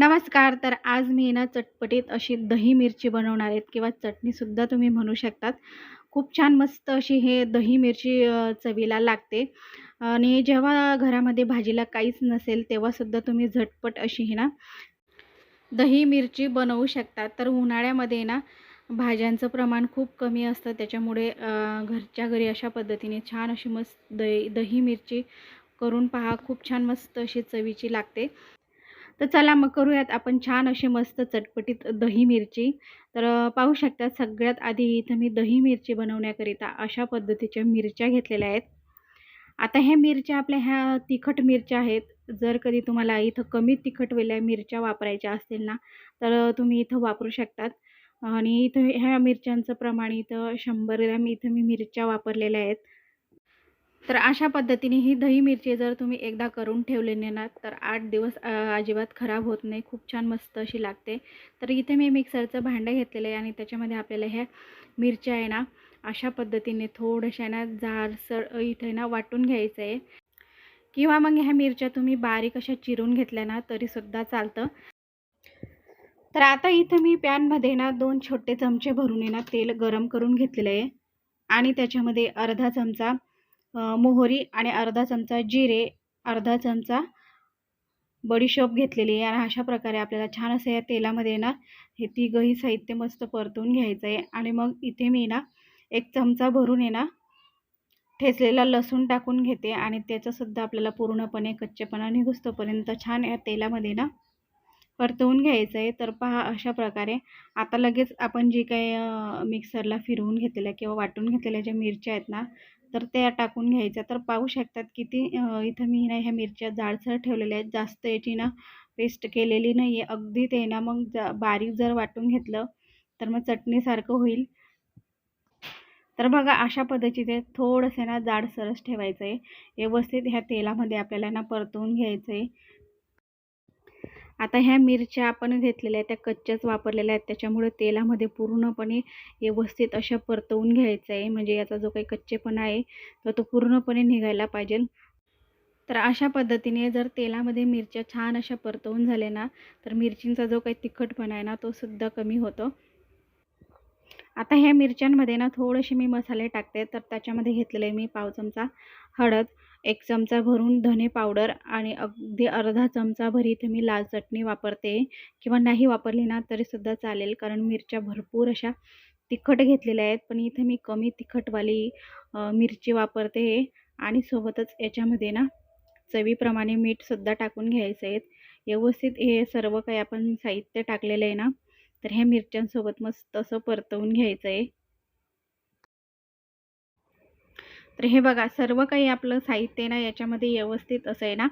नमस्कार तर आज मी ना चटपटीत अशी दही मिरची बनवणार आहेत किंवा चटणीसुद्धा तुम्ही म्हणू शकतात. खूप छान मस्त अशी हे दही मिरची चवीला लागते. आणि जेव्हा घरामध्ये भाजीला काहीच नसेल तेव्हासुद्धा तुम्ही झटपट अशी ही ना दही मिरची बनवू शकता. तर उन्हाळ्यामध्ये ना भाज्यांचं प्रमाण खूप कमी असतं. त्याच्यामुळे घरच्या घरी अशा पद्धतीने छान अशी मस्त दही दही मिरची करून पहा. खूप छान मस्त अशी चवीची लागते. तर चला मग करूयात आपण छान अशी मस्त चटपटीत दही मिरची. तर पाहू शकता सगळ्यात आधी इथं मी दही मिरची बनवण्याकरिता अशा पद्धतीच्या मिरच्या घेतलेल्या आहेत. आता ह्या मिरच्या आपल्या ह्या तिखट मिरच्या आहेत. जर कधी तुम्हाला इथं कमी तिखटवाल्या मिरच्या वापरायच्या असतील ना तर तुम्ही इथं वापरू शकतात. आणि इथं ह्या मिरच्यांचं प्रमाण इथं शंभर ग्रॅम इथं मी मिरच्या वापरलेल्या आहेत. तर अशा पद्धतीने ही दही मिरची जर तुम्ही एकदा करून ठेवलेली नाही ना तर आठ दिवस अजिबात खराब होत नाही. खूप छान मस्त अशी लागते. तर इथे मी मिक्सरचं भांडं घेतलेलं आहे आणि त्याच्यामध्ये आपल्याला ह्या मिरच्या आहे ना अशा पद्धतीने थोड्याशा ना जाडसर इथे ना वाटून घ्यायचं आहे. किंवा मग ह्या मिरच्या तुम्ही बारीक अशा चिरून घेतल्या ना तरीसुद्धा चालतं. तर आता इथं मी पॅनमध्ये ना दोन छोटे चमचे भरून ना तेल गरम करून घेतलेलं आहे. आणि त्याच्यामध्ये अर्धा चमचा मोहरी आणि अर्धा चमचा जिरे अर्धा चमचा बडीशोप घेतलेली आहे आणि अशा प्रकारे आपल्याला छान असं या तेलामध्ये येणार हे तिघही साहित्य मस्त परतून घ्यायचं आहे. आणि मग इथे मी ना एक चमचा भरून येणार ठेचलेला लसूण टाकून घेते आणि त्याचासुद्धा आपल्याला पूर्णपणे कच्चेपणा निघुस्तोपर्यंत छान या तेलामध्ये ना परतवून घ्यायचं आहे. तर पहा अशा प्रकारे आता लगेच आपण जी काही मिक्सरला फिरवून घेतलेल्या किंवा वाटून घेतलेल्या ज्या मिरच्या आहेत ना तर त्या टाकून घ्यायच्या. तर पाहू शकतात किती इथं मी ना ह्या मिरच्या जाडसर ठेवलेल्या आहेत. जास्त याची ना पेस्ट केलेली नाही आहे अगदी ते ना मग जा बारीक जर वाटून घेतलं तर मग चटणीसारखं होईल. तर बघा अशा पद्धतीने थोडंसं ना जाडसरच ठेवायचं आहे व्यवस्थित ह्या तेलामध्ये आपल्याला ना परतवून घ्यायचं आहे आता ह्या मिरच्या आपण घेतलेल्या आहेत त्या कच्च्याच वापरलेल्या आहेत त्याच्यामुळे तेलामध्ये पूर्णपणे व्यवस्थित अशा परतवून घ्यायचं आहे. म्हणजे याचा जो काही कच्चेपणा आहे तर तो पूर्णपणे निघायला पाहिजे. तर अशा पद्धतीने जर तेलामध्ये मिरच्या छान अशा परतवून झाल्या ना तर मिरचींचा जो काही तिखटपणा आहे ना तो सुद्धा कमी होतो. आता ह्या मिरच्यांमध्ये ना थोडेसे मी मसाले टाकते तर त्याच्यामध्ये घेतलेले आहे मी पाव चमचा हळद एक चमचा भरून धने पावडर आणि अगदी अर्धा चमचा भरी इथे मी लाल चटणी वापरते. किंवा नाही वापरली ना तरीसुद्धा चालेल कारण मिरच्या भरपूर अशा तिखट घेतलेल्या आहेत. पण इथे मी कमी तिखटवाली मिरची वापरते आणि सोबतच याच्यामध्ये ना चवीप्रमाणे मीठसुद्धा टाकून घ्यायचं आहे व्यवस्थित हे सर्व काही आपण साहित्य टाकलेलं आहे ना तर ह्या मिरच्यांसोबत मस्त असं परतवून घ्यायचं आहे तर हे बघा सर्व काही आपलं साहित्य ना याच्यामध्ये व्यवस्थित असं आहे ना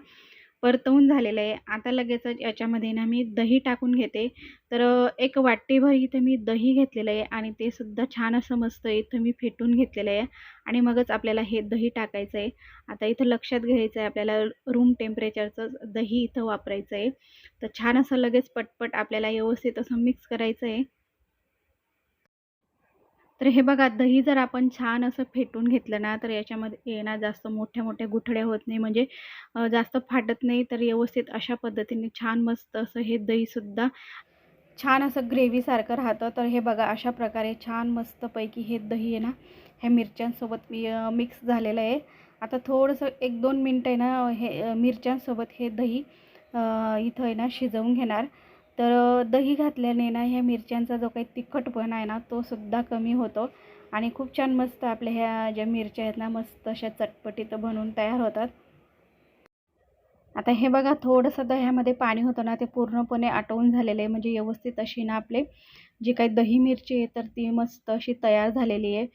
परतवून झालेलं आहे. आता लगेचच याच्यामध्ये ना मी दही टाकून घेते. तर एक वाटीभर इथं मी दही घेतलेलं आहे आणि ते सुद्धा छान असं मस्त इथं मी फेटून घेतलेलं आहे. आणि मगच आपल्याला हे दही टाकायचं आहे. आता इथं लक्षात घ्यायचं आहे आपल्याला रूम टेम्परेचरचं दही इथं वापरायचं आहे. तर छान असं लगेच पटपट आपल्याला व्यवस्थित असं मिक्स करायचं आहे. तर हे बघा दही जर आपण छान असं फेटून घेतलं ना तर याच्यामध्ये ये ना जास्त मोठ्या मोठ्या गुठड्या होत नाही. म्हणजे जास्त फाटत नाही तर व्यवस्थित अशा पद्धतीने छान मस्त असं हे दहीसुद्धा छान असं ग्रेव्हीसारखं राहतं. तर हे बघा अशा प्रकारे छान मस्तपैकी हे दही आहे ना ह्या मिरच्यांसोबत मी मिक्स झालेलं आहे. आता थोडंसं एक दोन मिनटं आहे ना हे मिरच्यांसोबत हे दही इथं आहे ना शिजवून घेणार. तर दही घातल्याने ना ह्या मिरच्यांचा जो काही तिखटपणा आहे ना तो सुद्धा कमी होतो. आणि खूप छान मस्त आपल्या ह्या ज्या मिरच्या आहेत ना मस्त अशा चटपटीत बनवून तयार होतात. आता हे बघा थोडंसं दह्यामध्ये पाणी होतं ना ते पूर्णपणे आटवून झालेलं आहे. म्हणजे व्यवस्थित अशी ना आपले जी काही दही मिरची आहे तर ती मस्त अशी तयार झालेली आहे.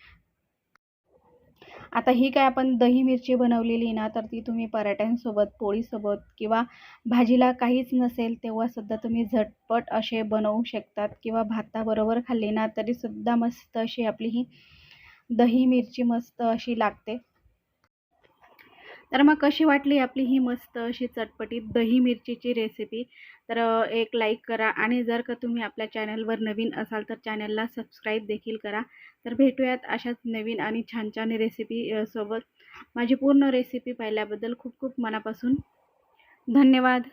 आता ही काय आपण दही मिरची बनवलेली ना तर ती तुम्ही पराठ्यांसोबत पोळीसोबत किंवा भाजीला काहीच नसेल तेव्हासुद्धा तुम्ही झटपट असे बनवू शकतात किंवा भाताबरोबर खाल्ली ना तरीसुद्धा मस्त अशी आपली ही दही मिरची मस्त अशी लागते. तर मग कशी वाटली आपली ही मस्त अशी चटपटीत दही मिरचीची रेसिपी तर एक लाईक करा आणि जर का तुम्ही आपल्या चॅनलवर नवीन असाल तर चॅनलला सबस्क्राईब देखील करा. तर भेटूयात अशाच नवीन आणि छान छान रेसिपी सोबत. माझी पूर्ण रेसिपी पाहिल्याबद्दल खूप खूप मनापासून धन्यवाद.